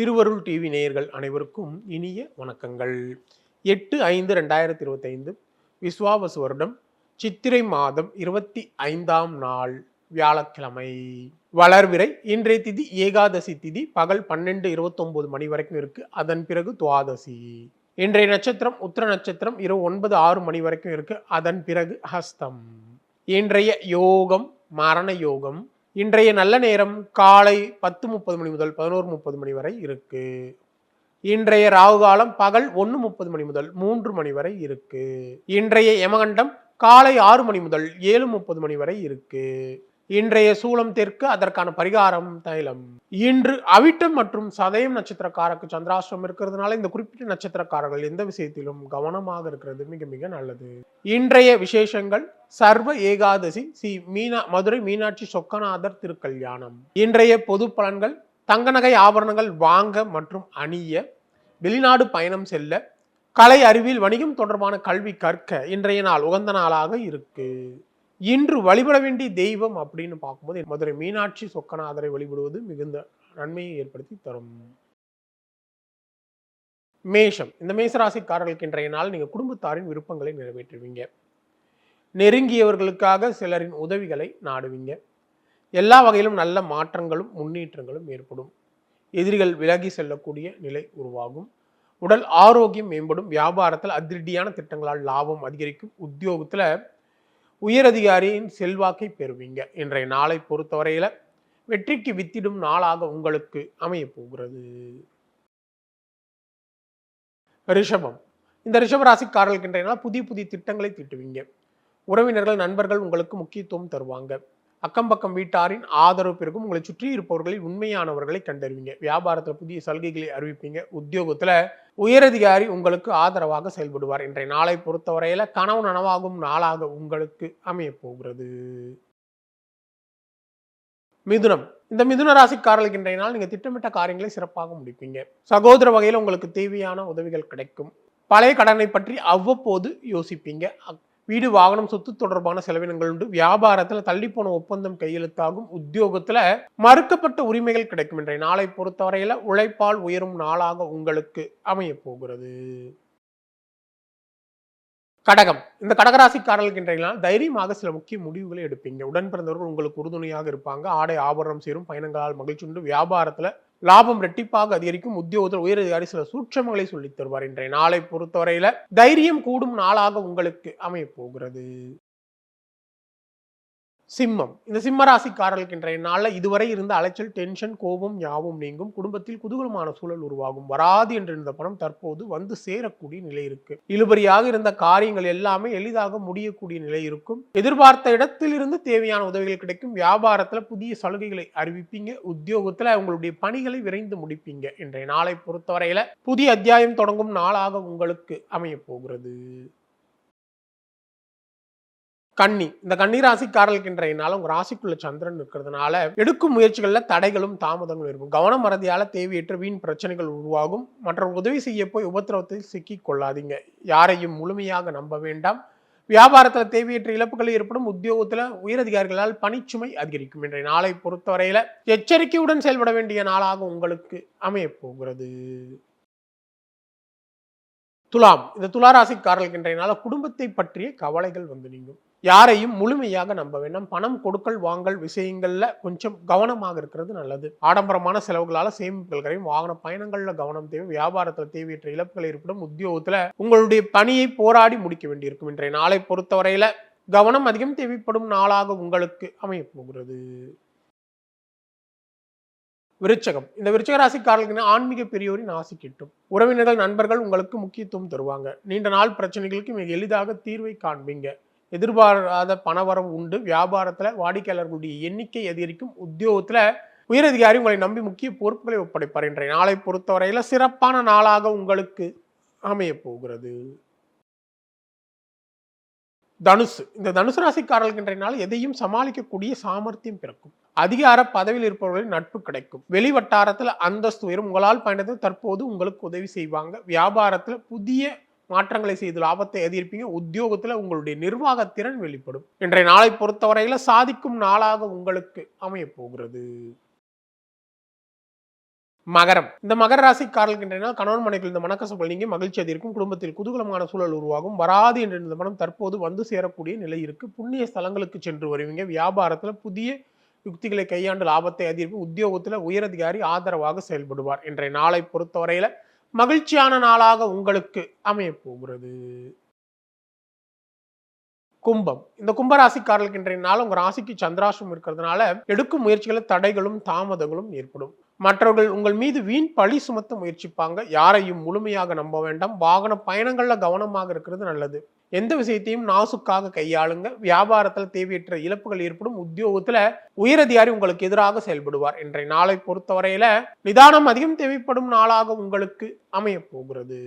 திருவருள் டிவி நேயர்கள் அனைவருக்கும் இனிய வணக்கங்கள். எட்டு ஐந்து ரெண்டாயிரத்தி இருபத்தைந்து விஸ்வாவசு வருடம் சித்திரை மாதம் இருபத்தி ஐந்தாம் நாள் வியாழக்கிழமை. வளர்விரை இன்றைய திதி ஏகாதசி திதி பகல் பன்னெண்டு இருபத்தொம்போது மணி வரைக்கும் இருக்கு. அதன் பிறகு துவாதசி. இன்றைய நட்சத்திரம் உத்திர நட்சத்திரம் இரவு ஒன்பது ஆறு மணி வரைக்கும் இருக்கு. அதன் பிறகு ஹஸ்தம். இன்றைய யோகம் மரண யோகம் இன்றைய நல்ல நேரம் காலை பத்து முப்பது மணி முதல் பதினோரு முப்பது மணி வரை இருக்கு. இன்றைய ராகு காலம் பகல் ஒன்று முப்பது மணி முதல் மூன்று மணி வரை இருக்கு. இன்றைய யமகண்டம் காலை ஆறு மணி முதல் ஏழு முப்பது மணி வரை இருக்கு. இன்றைய சூலம் தெற்கு அதற்கான பரிகாரம் தைலம். இன்று அவிட்டம் மற்றும் சதயம் நட்சத்திரக்காரருக்கு சந்திராஷ்டிரம் இருக்கிறதுனால இந்த குறிப்பிட்ட நட்சத்திரக்காரர்கள் எந்த விஷயத்திலும் கவனமாக இருக்கிறது மிக மிக நல்லது. இன்றைய விசேஷங்கள் சர்வ ஏகாதசி ஸ்ரீ மீனா மதுரை மீனாட்சி சொக்கநாதர் திருக்கல்யாணம். இன்றைய பொது பலன்கள் தங்க நகை ஆபரணங்கள் வாங்க மற்றும் அணிய வெளிநாடு பயணம் செல்ல கலை அறிவியல் வணிகம் தொடர்பான கல்வி கற்க இன்றைய நாள் உகந்த நாளாக இருக்குது இன்று வழிபட வேண்டிய தெய்வம் அப்படின்னு பார்க்கும்போது மதுரை மீனாட்சி சொக்கநாதரை வழிபடுவது மிகுந்த நன்மையை ஏற்படுத்தி தரும். மேஷம். இந்த மேசராசிக்காரர்களுக்கு இன்றைய நாள் நீங்கள் குடும்பத்தாரின் விருப்பங்களை நிறைவேற்றுவீங்க. நெருங்கியவர்களுக்காக சிலரின் உதவிகளை நாடுவீங்க. எல்லா வகையிலும் நல்ல மாற்றங்களும் முன்னேற்றங்களும் ஏற்படும். எதிரிகள் விலகி செல்லக்கூடிய நிலை உருவாகும். உடல் ஆரோக்கியம் மேம்படும். வியாபாரத்தில் அதிரடியான திட்டங்களால் லாபம் அதிகரிக்கும். உத்தியோகத்தில் உயரதிகாரியின் செல்வாக்கை பெறுவீங்க. இன்றைய நாளை பொறுத்தவரையில் வெற்றிக்கு வித்திடும் நாளாக உங்களுக்கு அமைய போகிறது ரிஷபம். இந்த ரிஷபராசிக்காரர்களுக்கு இன்றைய நாள் புதிய புதிய திட்டங்களை தீட்டுவீங்க. உறவினர்கள் நண்பர்கள் உங்களுக்கு முக்கியத்துவம் தருவாங்க. அக்கம் பக்கம் வீட்டாரின் ஆதரவு பிறக்கும் உங்களை சுற்றி இருப்பவர்களில் உண்மையானவர்களை கண்டறிவீங்க. வியாபாரத்தில் புதிய சலுகைகளை அறிவிப்பீங்க. உத்தியோகத்தில் உயரதிகாரி உங்களுக்கு ஆதரவாக செயல்படுவார். இன்றைய நாளை பொறுத்தவரையில் கனவு நனவாகும் நாளாக உங்களுக்கு அமைய போகிறது. மிதுனம். இந்த மிதுன ராசிக்காரர்களுக்கு இன்றைய நாள் நீங்கள் திட்டமிட்ட காரியங்களை சிறப்பாக முடிப்பீங்க. சகோதர வகையில் உங்களுக்கு தேவையான உதவிகள் கிடைக்கும். பழைய கடனை பற்றி அவ்வப்போது யோசிப்பீங்க. வீடு வாகனம் சொத்து தொடர்பான செலவினங்கள் உண்டு. வியாபாரத்தில் தள்ளிப்போன ஒப்பந்தம் கையெழுத்தாகும். உத்தியோகத்தில் மறுக்கப்பட்ட உரிமைகள் கிடைக்கும் என்ற. நாளை பொறுத்தவரையில் உழைப்பால் உயரும் நாளாக உங்களுக்கு அமைய போகிறது. கடகம். இந்த கடகராசிக்காரர்களுக்கு இன்றைய நாள் தைரியமாக சில முக்கிய முடிவுகளை எடுப்பீங்க. உடன் பிறந்தவர்கள் உங்களுக்கு உறுதுணையாக இருப்பாங்க. ஆடை ஆபரணம் சேரும். பயணங்களால் மகிழ்ச்சி உண்டு. வியாபாரத்தில் லாபம் ரெட்டிப்பாக அதிகரிக்கும் உத்தியோகத்தில் உயரதிகாரி சில சூட்சமங்களை சொல்லித் தருவார் இன்றைய நாளை பொறுத்தவரையில. தைரியம் கூடும் நாளாக உங்களுக்கு அமையப்போகிறது. சிம்மம். இந்த சிம்மராசிக்காரர்களுக்கு இன்றைய நாளில் இதுவரை இருந்த அலைச்சல் டென்ஷன் கோபம் யாவும் நீங்கும். குடும்பத்தில் குதூகலமான சூழல் உருவாகும். வராது என்று இருந்த பணம் தற்போது வந்து சேரக்கூடிய நிலை இருக்கு. இழுபறியாக இருந்த காரியங்கள் எல்லாமே எளிதாக முடியக்கூடிய நிலை இருக்கும். எதிர்பார்த்த இடத்திலிருந்து தேவையான உதவிகள் கிடைக்கும். வியாபாரத்தில் புதிய சலுகைகளை அறிவிப்பீங்க. உத்தியோகத்தில் உங்களுடைய பணிகளை விரைந்து முடிப்பீங்க. இன்றைய நாளை பொறுத்தவரையில புதிய அத்தியாயம் தொடங்கும் நாளாக உங்களுக்கு அமைய போகிறது. கன்னி. இந்த கன்னி ராசிக்காரர்களுக்கு இன்றைய உங்க ராசிக்குள்ள சந்திரன் இருக்கிறதுனால எடுக்கும் முயற்சிகளில் தடைகளும் தாமதங்களும் இருக்கும். கவன மறதியால தேவையற்ற வீண் பிரச்சனைகள் உருவாகும். மற்றவர் உதவி செய்ய போய் உபத்திரவத்தில் சிக்கி கொள்ளாதீங்க. யாரையும் முழுமையாக நம்ப வேண்டாம். வியாபாரத்தில் தேவையற்ற இழப்புகள் ஏற்படும். உத்தியோகத்தில் உயரதிகாரிகளால் பணிச்சுமை அதிகரிக்கும். இன்றைய நாளை பொறுத்தவரையில எச்சரிக்கையுடன் செயல்பட வேண்டிய நாளாக உங்களுக்கு அமையப்போகிறது துலாம். இந்த துளாராசிக்காரர்களுக்கு இன்றைய நாள குடும்பத்தை பற்றிய கவலைகள் வந்து நீங்கும். யாரையும் முழுமையாக நம்ப வேண்டாம். பணம் கொடுக்கல் வாங்கல் விஷயங்கள்ல கொஞ்சம் கவனமாக இருக்கிறது நல்லது. ஆடம்பரமான செலவுகளால சேமிப்புகள் கரையும் வாகன பயணங்கள்ல கவனம் தேவை வியாபாரத்தில் தேவையற்ற இழப்புகள் ஏற்படும் உத்தியோகத்துல உங்களுடைய பணியை போராடி முடிக்க வேண்டியிருக்கும். இன்றைய நாளை பொறுத்தவரையில கவனம் அதிகம் தேவைப்படும் நாளாக உங்களுக்கு அமைய போகிறது. விருச்சகம். இந்த விருச்சக ராசிக்காரர்களுக்கு ஆன்மீக பெரியோரின் ஆசி கிட்டும். உறவினர்கள் நண்பர்கள் உங்களுக்கு முக்கியத்துவம் தருவாங்க. நீண்ட நாள் பிரச்சனைகளுக்கு மிக எளிதாக தீர்வை காண்பீங்க. எதிர்பாராத பணவரவு உண்டு. வியாபாரத்தில் வாடிக்கையாளர்களுடைய எண்ணிக்கை அதிகரிக்கும். உத்தியோகத்தில் உயரதிகாரி உங்களை நம்பி முக்கிய பொறுப்புகளை ஒப்படைப்பார் இன்றைய நாளை பொறுத்தவரையில் சிறப்பான நாளாக உங்களுக்கு அமைய போகிறது தனுசு. இந்த தனுசு ராசிக்காரர்களுக்கு இன்றைய நாள் எதையும் சமாளிக்கக்கூடிய சாமர்த்தியம் பிறக்கும். அதிகார பதவியில் இருப்பவர்களின் நட்பு கிடைக்கும். வெளி வட்டாரத்தில் அந்தஸ்து உயரும். உங்களால் பயணத்தில் தற்போது உங்களுக்கு உதவி செய்வாங்க. வியாபாரத்தில் புதிய மாற்றங்களை செய்து லாபத்தை எதிர்ப்பீங்க உத்தியோகத்தில் உங்களுடைய நிர்வாகத்திறன் வெளிப்படும். இன்றைய நாளை பொறுத்தவரையில் சாதிக்கும் நாளாக உங்களுக்கு அமையப்போகிறது மகரம். இந்த மகர ராசிக்காரர்களுக்கு இன்றைய நாள் கணவன் மனைவியில் இந்த மனக்கசப்புகள் நீங்க மகிழ்ச்சி அதிகரிக்கும். குடும்பத்தில் குதூகலமான சூழல் உருவாகும். வராது என்ற இந்த மனம் தற்போது வந்து சேரக்கூடிய நிலை இருக்கு. புண்ணிய ஸ்தலங்களுக்கு சென்று வருவீங்க. வியாபாரத்தில் புதிய யுக்திகளை கையாண்டு லாபத்தை அதிகரிக்கும் உத்தியோகத்தில் உயரதிகாரி ஆதரவாக செயல்படுவார். இன்றைய நாளை பொறுத்தவரையில் மகிழ்ச்சியான நாளாக உங்களுக்கு அமைய போகிறது. கும்பம். இந்த கும்பராசிக்காரர்களுக்கு இன்றைய நாள் உங்கள் ராசிக்கு சந்திராசம் இருக்கிறதுனால எடுக்கும் முயற்சிகளை தடைகளும் தாமதங்களும் ஏற்படும். மற்றவர்கள் உங்கள் மீது வீண் பழி சுமத்த முயற்சிப்பாங்க. யாரையும் முழுமையாக நம்ப வேண்டாம். வாகன பயணங்களில் கவனமாக இருக்கிறது நல்லது. எந்த விஷயத்தையும் நாசுக்காக கையாளுங்க. வியாபாரத்தில் தேவையற்ற இழப்புகள் ஏற்படும். உத்தியோகத்துல உயரதிகாரி உங்களுக்கு எதிராக செயல்படுவார் இன்றைய நாளை பொறுத்தவரையில நிதானம் அதிகம் தேவைப்படும் நாளாக உங்களுக்கு அமைய போகிறது.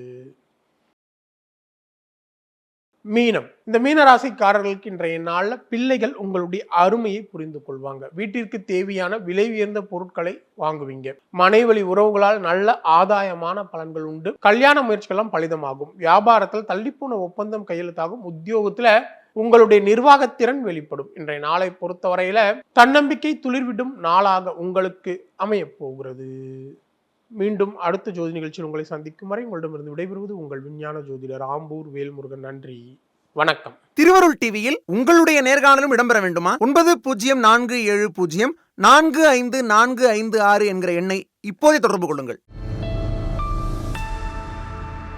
மீனம். இந்த மீன ராசிக்காரர்களுக்கு இன்றைய நாளில் பிள்ளைகள் உங்களுடைய அருமையை புரிந்து கொள்வாங்க. வீட்டிற்கு தேவையான விலை உயர்ந்த பொருட்களை வாங்குவீங்க. மனைவழி உறவுகளால் நல்ல ஆதாயமான பலன்கள் உண்டு. கல்யாண முயற்சிகள்லாம் பலிதமாகும். வியாபாரத்தில் தள்ளிப்போன ஒப்பந்தம் கையெழுத்தாகும். உத்தியோகத்தில் உங்களுடைய நிர்வாகத்திறன் வெளிப்படும். இன்றைய நாளை பொறுத்தவரையில தன்னம்பிக்கை துளிர்விடும் நாளாக உங்களுக்கு அமைய போகிறது. மீண்டும் அடுத்த ஜோதி நிகழ்ச்சியில் உங்களை சந்திக்கும் வரை உங்களிடமிருந்து விடைபெறுவது உங்கள் விஞ்ஞான ஜோதிடர் ஆம்பூர் வேல்முருகன். நன்றி. வணக்கம். திருவருள் டிவியில் உங்களுடைய நேர்காணலும் இடம்பெற வேண்டுமா? ஒன்பது பூஜ்ஜியம் நான்கு ஏழு பூஜ்ஜியம் நான்கு ஐந்து நான்கு ஐந்து ஆறு என்கிற எண்ணை இப்போதே தொடர்பு கொள்ளுங்கள்.